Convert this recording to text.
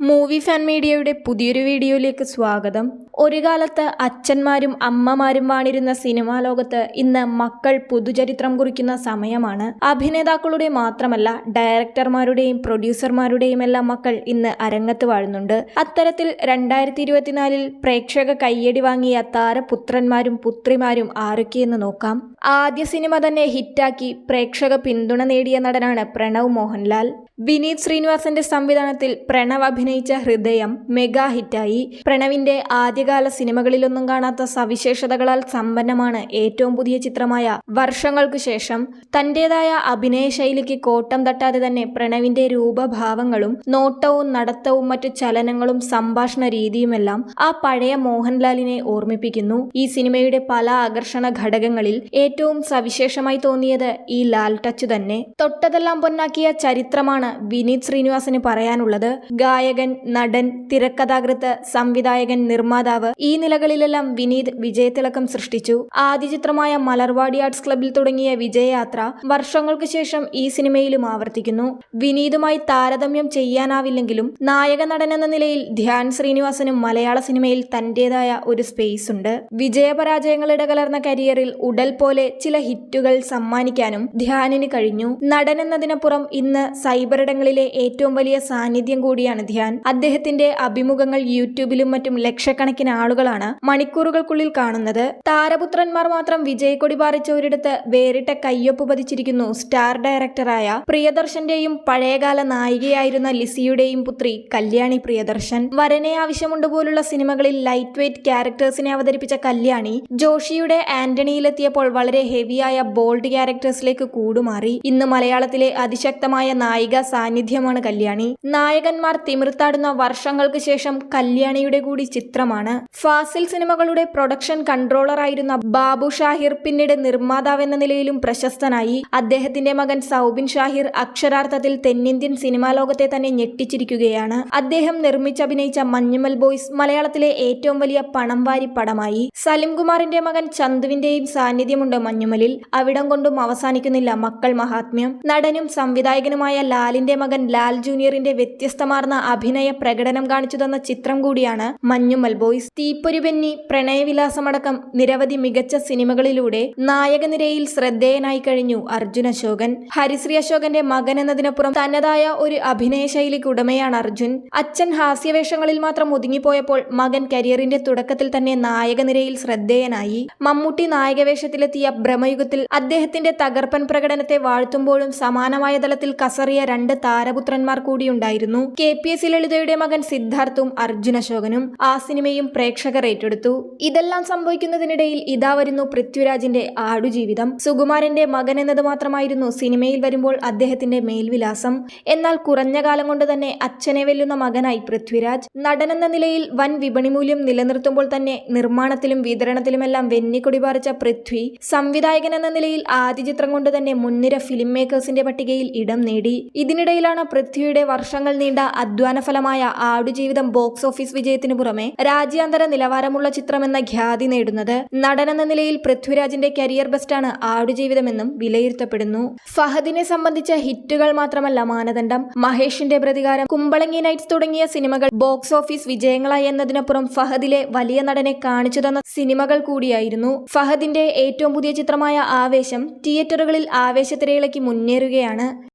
Movie fan മീഡിയയുടെ പുതിയൊരു വീഡിയോയിലേക്ക് സ്വാഗതം. ഒരു കാലത്ത് അച്ഛന്മാരും അമ്മമാരും വാണിരുന്ന സിനിമാ ലോകത്ത് ഇന്ന് മക്കൾ പുതുചരിത്രം കുറിക്കുന്ന സമയമാണ്. അഭിനേതാക്കളുടെ മാത്രമല്ല ഡയറക്ടർമാരുടെയും പ്രൊഡ്യൂസർമാരുടെയും എല്ലാം മക്കൾ ഇന്ന് അരങ്ങത്ത് വാഴുന്നുണ്ട്. അത്തരത്തിൽ രണ്ടായിരത്തി ഇരുപത്തിനാലിൽ പ്രേക്ഷക കയ്യടി വാങ്ങിയ താരപുത്രന്മാരും പുത്രിമാരും ആരൊക്കെയെന്ന് നോക്കാം. ആദ്യ സിനിമ തന്നെ ഹിറ്റാക്കി പ്രേക്ഷക പിന്തുണ നേടിയ നടനാണ് പ്രണവ് മോഹൻലാൽ. വിനീത് ശ്രീനിവാസന്റെ സംവിധാനത്തിൽ പ്രണവ് അഭിനയിച്ച ഹൃദയം മെഗാ ഹിറ്റായി. പ്രണവിന്റെ ആദ്യകാല സിനിമകളിലൊന്നും കാണാത്ത സവിശേഷതകളാൽ സമ്പന്നമാണ് ഏറ്റവും പുതിയ ചിത്രമായ വർഷങ്ങൾക്കു ശേഷം. തന്റേതായ അഭിനയ ശൈലിക്ക് കോട്ടം തട്ടാതെ തന്നെ പ്രണവിന്റെ രൂപഭാവങ്ങളും നോട്ടവും നടത്തവും മറ്റു ചലനങ്ങളും സംഭാഷണ രീതിയുമെല്ലാം ആ പഴയ മോഹൻലാലിനെ ഓർമ്മിപ്പിക്കുന്നു. ഈ സിനിമയുടെ പല ആകർഷണ ഘടകങ്ങളിൽ ഏറ്റവും സവിശേഷമായി തോന്നിയത് ഈ ലാൽ ടച്ച് തന്നെ. തൊട്ടതെല്ലാം പൊന്നാക്കിയ ചരിത്രമാണ് വിനീത് ശ്രീനിവാസന് പറയാനുള്ളത്. ഗായകൻ നടൻ തിരക്കഥാകൃത്ത് സംവിധായകൻ നിർമ്മാതാവ് ഈ നിലകളിലെല്ലാം വിനീത് വിജയത്തിളക്കം സൃഷ്ടിച്ചു. ആദ്യ ചിത്രമായ മലർവാടി ആർട്സ് ക്ലബിൽ തുടങ്ങിയ വിജയയാത്ര വർഷങ്ങൾക്ക് ശേഷം ഈ സിനിമയിലും ആവർത്തിക്കുന്നു. വിനീതുമായി താരതമ്യം ചെയ്യാനാവില്ലെങ്കിലും നായക നടൻ എന്ന നിലയിൽ ധ്യാൻ ശ്രീനിവാസനും മലയാള സിനിമയിൽ തന്റേതായ ഒരു സ്പേസ് ഉണ്ട്. വിജയപരാജയങ്ങൾ കലർന്ന കരിയറിൽ ഉടൽ പോലെ ചില ഹിറ്റുകൾ സമ്മാനിക്കാനും ധ്യാനിന് കഴിഞ്ഞു. നടൻ എന്നതിനപ്പുറം ഇന്ന് സൈബറിടങ്ങളിലെ ഏറ്റവും വലിയ സാന്നിധ്യം കൂടിയാണ് ധ്യാൻ. അദ്ദേഹത്തിന്റെ അഭിമുഖങ്ങൾ യൂട്യൂബിലും മറ്റും ലക്ഷക്കണക്കിന് ആളുകളാണ് മണിക്കൂറുകൾക്കുള്ളിൽ കാണുന്നത്. താരപുത്രന്മാർ മാത്രം വിജയക്കൊടി പാറിച്ചവരിടത്ത് വേറിട്ട കയ്യൊപ്പ് പതിച്ചിരിക്കുന്നു സ്റ്റാർ ഡയറക്ടറായ പ്രിയദർശന്റെയും പഴയകാല നായികയായിരുന്ന ലിസിയുടെയും പുത്രി കല്യാണി പ്രിയദർശൻ. വരനെ ആവശ്യമുണ്ട് പോലുള്ള സിനിമകളിൽ ലൈറ്റ് വെയ്റ്റ് ക്യാരക്ടേഴ്സിനെ അവതരിപ്പിച്ച കല്യാണി ജോഷിയുടെ ആന്റണിയിലെത്തിയപ്പോൾ വളരെ ഹെവിയായ ബോൾഡ് ക്യാരക്ടേഴ്സിലേക്ക് കൂടുമാറി. ഇന്ന് മലയാളത്തിലെ അതിശക്തമായ നായിക സാന്നിധ്യമാണ് കല്യാണി. നായകന്മാർ തിമിർത്താടുന്ന വർഷങ്ങൾക്ക് ശേഷം കല്യാണിയുടെ കൂടി ചിത്രമാണ്. ഫാസിൽ സിനിമകളുടെ പ്രൊഡക്ഷൻ കൺട്രോളറായിരുന്ന ബാബു ഷാഹിർ പിന്നീട് നിർമ്മാതാവെന്ന നിലയിലും പ്രശസ്തനായി. അദ്ദേഹത്തിന്റെ മകൻ സൗബിൻ ഷാഹിർ അക്ഷരാർത്ഥത്തിൽ തെന്നിന്ത്യൻ സിനിമാ ലോകത്തെ തന്നെ ഞെട്ടിച്ചിരിക്കുകയാണ്. അദ്ദേഹം നിർമ്മിച്ചഭിനയിച്ച മഞ്ഞുമൽ ബോയ്സ് മലയാളത്തിലെ ഏറ്റവും വലിയ പണം വാരി പടമായി സലിംകുമാറിന്റെ മകൻ ചന്തുവിന്റെയും സാന്നിധ്യമുണ്ട് മഞ്ഞുമലിൽ. അവിടം കൊണ്ടും അവസാനിക്കുന്നില്ല മക്കൾ മഹാത്മ്യം. നടനും സംവിധായകനുമായ ലാലിന്റെ മകൻ ലാൽ ജൂനിയറിന്റെ വ്യത്യസ്തമാർന്ന അഭിനയ പ്രകടനം കാണിച്ചു തന്ന ചിത്രം കൂടിയാണ് മഞ്ഞുമൽ ബോയ്സ്. തീപ്പൊരി ബെന്നി പ്രണയവിലാസമടക്കം നിരവധി മികച്ച സിനിമകളിലൂടെ നായകനിരയിൽ ശ്രദ്ധേയനായി കഴിഞ്ഞു അർജുൻ അശോകൻ. ഹരിശ്രീ അശോകന്റെ മകൻ എന്നതിനപ്പുറം തനതായ ഒരു അഭിനയ ശൈലിക്ക് ഉടമയാണ് അർജുൻ. അച്ഛൻ ഹാസ്യവേഷങ്ങളിൽ മാത്രം ഒതുങ്ങിപ്പോയപ്പോൾ മകൻ കരിയറിന്റെ തുടക്കത്തിൽ തന്നെ നായകനിരയിൽ ശ്രദ്ധേയനായി. മമ്മൂട്ടി നായകവേഷത്തിലെത്തിയ ഭ്രമയുഗത്തിൽ അദ്ദേഹത്തിന്റെ തകർപ്പൻ പ്രകടനത്തെ വാഴ്ത്തുമ്പോഴും സമാനമായ തലത്തിൽ കസറിയ രണ്ട് താരപുത്രന്മാർ കൂടിയുണ്ടായിരുന്നു. കെ പി എസ് ലളിതയുടെ മകൻ സിദ്ധാർത്ഥും അർജുൻ അശോകനും ആ സിനിമയും പ്രേക്ഷകർ ഏറ്റെടുത്തു. ഇതെല്ലാം സംഭവിക്കുന്നതിനിടയിൽ ഇതാ വരുന്നു പൃഥ്വിരാജിന്റെ ആടുജീവിതം. സുകുമാരന്റെ മകൻ എന്നത് മാത്രമായിരുന്നു സിനിമയിൽ വരുമ്പോൾ അദ്ദേഹത്തിന്റെ മേൽവിലാസം. എന്നാൽ കുറഞ്ഞ കാലം കൊണ്ട് തന്നെ അച്ഛനെ വെല്ലുന്ന മകനായി പൃഥ്വിരാജ്. നടനെന്ന നിലയിൽ വൻ വിപണി മൂല്യം നിലനിർത്തുമ്പോൾ തന്നെ നിർമ്മാണത്തിലും വിതരണത്തിലുമെല്ലാം വെന്നിക്കൊടി പാറിച്ച പൃഥ്വി സംവിധായകൻ എന്ന നിലയിൽ ആദ്യ ചിത്രം കൊണ്ട് തന്നെ മുൻനിര ഫിലിം മേക്കേഴ്സിന്റെ പട്ടികയിൽ ഇടം നേടി. ഇതിനിടയിലാണ് പൃഥ്വിയുടെ വർഷങ്ങൾ നീണ്ട ഫലമായ ആടുജീവിതം ബോക്സ് ഓഫീസ് വിജയത്തിനു പുറമെ രാജ്യാന്തര നിലവാരമുള്ള ചിത്രമെന്ന ഖ്യാതി നേടുന്നത് നടനെന്ന നിലയിൽ പൃഥ്വിരാജിന്റെ കരിയർ ബെസ്റ്റാണ് ആടുജീവിതമെന്നും വിലയിരുത്തപ്പെടുന്നു. ഫഹദിനെ സംബന്ധിച്ച ഹിറ്റുകൾ മാത്രമല്ല മാനദണ്ഡം. മഹേഷിന്റെ പ്രതികാരം കുമ്പളങ്ങി നൈറ്റ്സ് തുടങ്ങിയ സിനിമകൾ ബോക്സ് ഓഫീസ് വിജയങ്ങളായി എന്നതിനപ്പുറം ഫഹദിലെ വലിയ നടനെ കാണിച്ചു തന്ന സിനിമകൾ കൂടിയായിരുന്നു. ഫഹദിന്റെ ഏറ്റവും പുതിയ ചിത്രമായ ആവേശം തിയേറ്ററുകളിൽ ആവേശത്തിരയിളക്കി മുന്നേറുകയാണ്.